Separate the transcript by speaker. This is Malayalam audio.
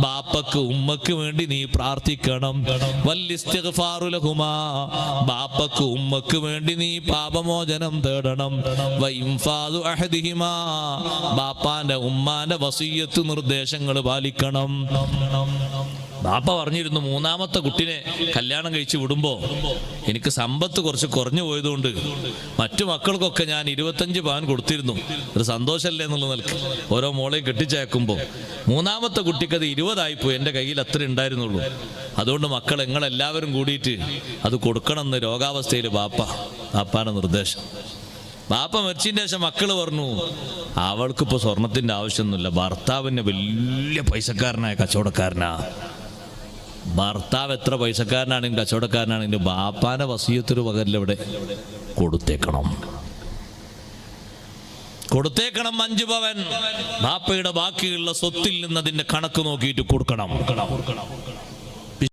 Speaker 1: ബാപ്പക്ക് ഉമ്മക്ക് വേണ്ടി നീ പ്രാർത്ഥിക്കണം. വല്ലിസ്തിഗ്ഫാറു ലഹുമാ. ബാപ്പക്ക് ഉമ്മക്ക് വേണ്ടി നീ പാപമോചനം തേടണം. ബാപ്പാന്റെ ഉമ്മാന്റെ വസീയത്ത് നിർദ്ദേശങ്ങൾ പാലിക്കണം. ബാപ്പ പറഞ്ഞിരുന്നു മൂന്നാമത്തെ കുട്ടിനെ കല്യാണം കഴിച്ച് വിടുമ്പോ എനിക്ക് സമ്പത്ത് കുറച്ച് കുറഞ്ഞു പോയതുകൊണ്ട് മറ്റു മക്കൾക്കൊക്കെ ഞാൻ ഇരുപത്തഞ്ച് പവൻ കൊടുത്തിരുന്നു. ഒരു സന്തോഷമല്ലേ എന്നുള്ള നിലയ്ക്ക് ഓരോ മോളെ കെട്ടിച്ചേക്കുമ്പോൾ മൂന്നാമത്തെ കുട്ടിക്ക് അത് ഇരുപതായിപ്പോയി എന്റെ കയ്യിൽ അത്ര ഉണ്ടായിരുന്നുള്ളൂ. അതുകൊണ്ട് മക്കൾ നിങ്ങളെല്ലാവരും കൂടിയിട്ട് അത് കൊടുക്കണമെന്ന് രോഗാവസ്ഥയിൽ ബാപ്പ ബാപ്പാന നിർദ്ദേശം. ബാപ്പ മരിച്ചതിന് ശേഷം മക്കൾ പറഞ്ഞു അവൾക്കിപ്പോ സ്വർണത്തിന്റെ ആവശ്യമൊന്നുമില്ല ഭർത്താവിന്റെ വലിയ പൈസക്കാരനായ കച്ചവടക്കാരനാ. ഭർത്താവ് എത്ര പൈസക്കാരനാണെങ്കിലും കച്ചവടക്കാരനാണെങ്കിലും ബാപ്പാന്റെ വസീയത്തൊരു പകരിലവിടെ കൊടുത്തേക്കണം. കൊടുത്തേക്കണം അഞ്ചു പവൻ. ബാപ്പയുടെ ബാക്കിയുള്ള സ്വത്തിൽ നിന്ന് അതിന്റെ കണക്ക് നോക്കിയിട്ട് കൊടുക്കണം.